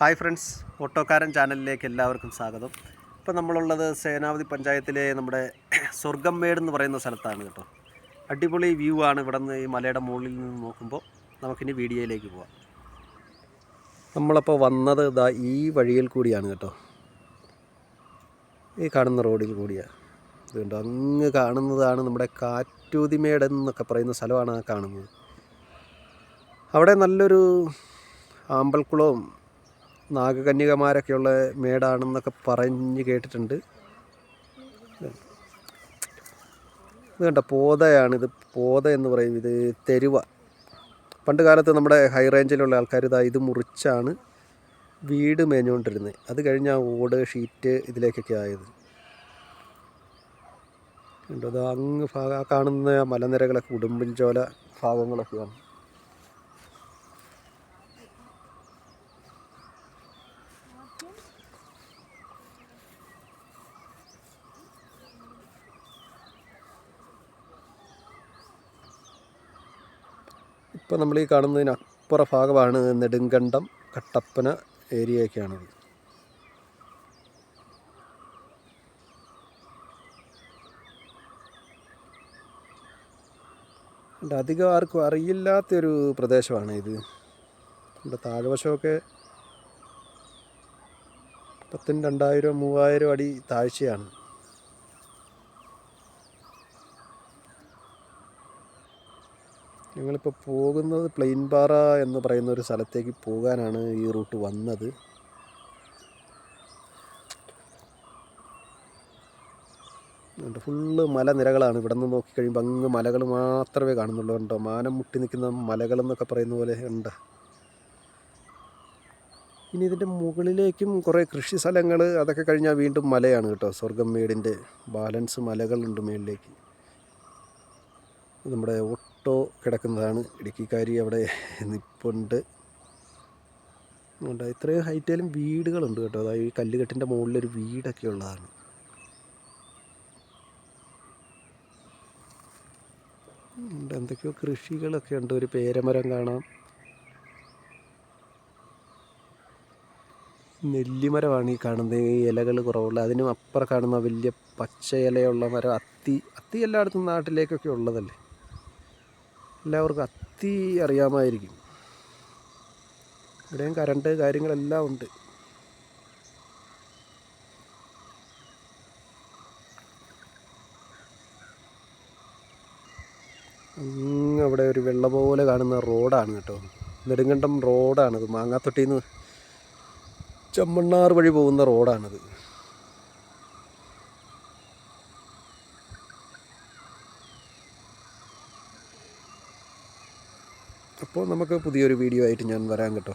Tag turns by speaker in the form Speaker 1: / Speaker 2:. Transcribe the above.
Speaker 1: Hi friends ഓട്ടോക്കാരൻ ചാനലിലേക്ക് എല്ലാവർക്കും സ്വാഗതം. ഇപ്പോൾ നമ്മളുള്ളത് സേനാവതി പഞ്ചായത്തിലെ നമ്മുടെ സ്വർഗംമേട് എന്ന് പറയുന്ന സ്ഥലത്താണ് കേട്ടോ. അടിപൊളി വ്യൂ ആണ് ഇവിടെ നിന്ന് ഈ മലയുടെ മുകളിൽ നിന്ന് നോക്കുമ്പോൾ. നമുക്കിനി വീഡിയോയിലേക്ക് പോവാം. നമ്മളപ്പോൾ വന്നത് ഇതാ ഈ വഴിയിൽ കൂടിയാണ് കേട്ടോ. ഈ കാണുന്ന റോഡിൽ കൂടിയാണ് ഇതുകൊണ്ട് അങ്ങ് കാണുന്നതാണ് നമ്മുടെ കാറ്റൂതിമേട് എന്നൊക്കെ പറയുന്ന സ്ഥലമാണ് ആ കാണുന്നത്. അവിടെ നല്ലൊരു ആമ്പൽക്കുളവും നാഗകന്യകമാരൊക്കെയുള്ള മേടാണെന്നൊക്കെ പറഞ്ഞ് കേട്ടിട്ടുണ്ട്. ഇത് കണ്ട പോതയാണിത്. പോത എന്ന് പറയും ഇത് തെരുവ. പണ്ട് കാലത്ത് നമ്മുടെ ഹൈ റേഞ്ചിലുള്ള ആൾക്കാർ ഇതാ ഇത് മുറിച്ചാണ് വീട് മേഞ്ഞുകൊണ്ടിരുന്നത് അത് കഴിഞ്ഞ് ഓട് ഷീറ്റ് ഇതിലേക്കൊക്കെ ആയത്. കണ്ടോ അത് അങ്ങ് ഭാഗ കാണുന്ന മലനിരകളൊക്കെ ഉടുമ്പൻചോല ഭാഗങ്ങളൊക്കെയാണ്. ഇപ്പോൾ നമ്മൾ ഈ കാണുന്നതിന് അപ്പുറ ഭാഗമാണ് നെടുങ്കണ്ടം കട്ടപ്പന ഏരിയയൊക്കെയാണത്. ഉണ്ട്, അധികം ആർക്കും അറിയില്ലാത്തൊരു പ്രദേശമാണ് ഇത്. ഇവിടെ താഴ്വശമൊക്കെ പത്തിന് രണ്ടായിരം മൂവായിരം അടി താഴ്ചയാണ്. ഞങ്ങളിപ്പോൾ പോകുന്നത് പ്ലെയിൻ പാറ എന്ന് പറയുന്ന ഒരു സ്ഥലത്തേക്ക് പോകാനാണ് ഈ റൂട്ട് വന്നത്. ഫുള്ള് മലനിരകളാണ് ഇവിടെ നിന്ന് നോക്കിക്കഴിയുമ്പോൾ അങ്ങ് മലകൾ മാത്രമേ കാണുന്നുള്ളൂ. ഉണ്ടോ മാനം മുട്ടി നിൽക്കുന്ന മലകളെന്നൊക്കെ പറയുന്ന പോലെ ഉണ്ട്. ഇനി ഇതിന്റെ മുകളിലേക്കും കുറേ കൃഷി സ്ഥലങ്ങൾ അതൊക്കെ കഴിഞ്ഞാൽ വീണ്ടും മലയാണ് കേട്ടോ. സ്വർഗം മേടിന്റെ ബാലൻസ് മലകളുണ്ട് മേളിലേക്ക്. നമ്മുടെ ഓട്ടോ കിടക്കുന്നതാണ്. ഇടുക്കിക്കാരി അവിടെ നിപ്പുണ്ട്. ഉണ്ട് ഇത്രയും ഹൈറ്റേലും വീടുകളുണ്ട് കേട്ടോ. അതായത് ഈ കല്ലുകെട്ടിന്റെ മുകളിലൊരു വീടൊക്കെ ഉള്ളതാണ്. ഉണ്ട് എന്തൊക്കെയോ കൃഷികളൊക്കെ ഉണ്ട്. ഒരു പേരമരം കാണാം. നെല്ലിമരമാണ് ഈ കാണുന്നത്. ഈ ഇലകൾ കുറവുള്ള. അതിനും അപ്പുറം കാണുന്ന വലിയ പച്ച ഇലയുള്ള മരം. അത്തി അത്തി എല്ലായിടത്തും നാട്ടിലേക്കൊക്കെ ഉള്ളതല്ലേ? എല്ലാവർക്കും അത്തി അറിയാമായിരിക്കും. ഇവിടെയും കരണ്ട് കാര്യങ്ങളെല്ലാം ഉണ്ട്. അവിടെ ഒരു വെള്ള പോലെ കാണുന്ന റോഡാണ് കേട്ടോ. നെടുങ്കണ്ടം റോഡാണിത്. മാങ്ങാത്തൊട്ടിന്ന് ചമ്മണ്ണാർ വഴി പോകുന്ന റോഡാണിത്. അപ്പോൾ നമുക്ക് പുതിയൊരു വീഡിയോ ആയിട്ട് ഞാൻ വരാം കേട്ടോ.